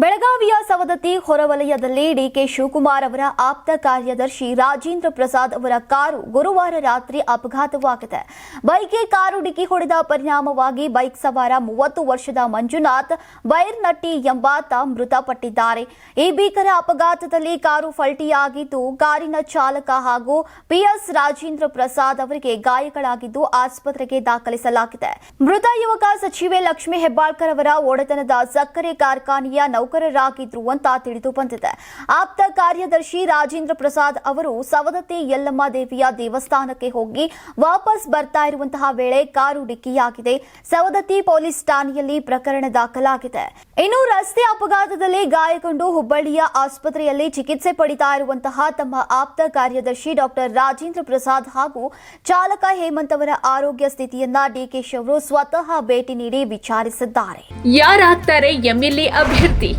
ಬೆಳಗಾವಿಯ ಸವದತ್ತಿ ಹೊರವಲಯದಲ್ಲಿ ಡಿಕೆ ಶಿವಕುಮಾರ್ ಅವರ ಆಪ್ತ ಕಾರ್ಯದರ್ಶಿ ರಾಜೇಂದ್ರ ಪ್ರಸಾದ್ ಅವರ ಕಾರು ಗುರುವಾರ ರಾತ್ರಿ ಅಪಘಾತವಾಗಿದೆ. ಬೈಕ್ಗೆ ಕಾರು ಡಿಕ್ಕಿ ಹೊಡೆದ ಪರಿಣಾಮವಾಗಿ ಬೈಕ್ ಸವಾರ ಮೂವತ್ತು ವರ್ಷದ ಮಂಜುನಾಥ್, ಬೈರ್ನಟ್ಟಿ ಎಂಬಾತ ಮೃತಪಟ್ಟಿದ್ದಾರೆ. ಈ ಭೀಕರ ಅಪಘಾತದಲ್ಲಿ ಕಾರು ಫಲ್ಟಿಯಾಗಿದ್ದು, ಕಾರಿನ ಚಾಲಕ ಹಾಗೂ ಪಿಎಸ್ ರಾಜೇಂದ್ರ ಪ್ರಸಾದ್ ಅವರಿಗೆ ಗಾಯಗಳಾಗಿದ್ದು ಆಸ್ಪತ್ರೆಗೆ ದಾಖಲಿಸಲಾಗಿದೆ. ಮೃತ ಯುವಕ ಸಚಿವೆ ಲಕ್ಷ್ಮೀ ಹೆಬ್ಬಾಳ್ಕರ್ ಅವರ ಒಡೆತನದ ಸಕ್ಕರೆ ಕಾರ್ಖಾನೆಯ ನೌಕರರಾಗಿದ್ರು ಅಂತ ತಿಳಿದು ಬಂದಿದೆ. ಆಪ್ತ ಕಾರ್ಯದರ್ಶಿ ರಾಜೇಂದ್ರ ಪ್ರಸಾದ್ ಅವರು ಸವದತ್ತಿ ಯಲ್ಲಮ್ಮ ದೇವಿಯ ದೇವಸ್ಥಾನಕ್ಕೆ ಹೋಗಿ ವಾಪಸ್ ಬರ್ತಾ ಇರುವಂತಹ ವೇಳೆ ಕಾರು ಡಿಕ್ಕಿಯಾಗಿದೆ. ಸವದತ್ತಿ ಪೊಲೀಸ್ ಠಾಣೆಯಲ್ಲಿ ಪ್ರಕರಣ ದಾಖಲಾಗಿದೆ. ಇನ್ನು ರಸ್ತೆ ಅಪಘಾತದಲ್ಲಿ ಗಾಯಗೊಂಡು ಹುಬ್ಬಳ್ಳಿಯ ಆಸ್ಪತ್ರೆಯಲ್ಲಿ ಚಿಕಿತ್ಸೆ ಪಡಿತಾ ಇರುವಂತಹ ತಮ್ಮ ಆಪ್ತ ಕಾರ್ಯದರ್ಶಿ ಡಾಕ್ಟರ್ ರಾಜೇಂದ್ರ ಪ್ರಸಾದ್ ಹಾಗೂ ಚಾಲಕ ಹೇಮಂತ್ ಅವರ ಆರೋಗ್ಯ ಸ್ಥಿತಿಯನ್ನ ಡಿಕೆಶಿ ಅವರು ಸ್ವತಃ ಭೇಟಿ ನೀಡಿ ವಿಚಾರಿಸಿದ್ದಾರೆ. ಯಾರಾಗ್ತಾರೆ ಎಂಎಲ್ಎ ಅಭ್ಯರ್ಥಿ?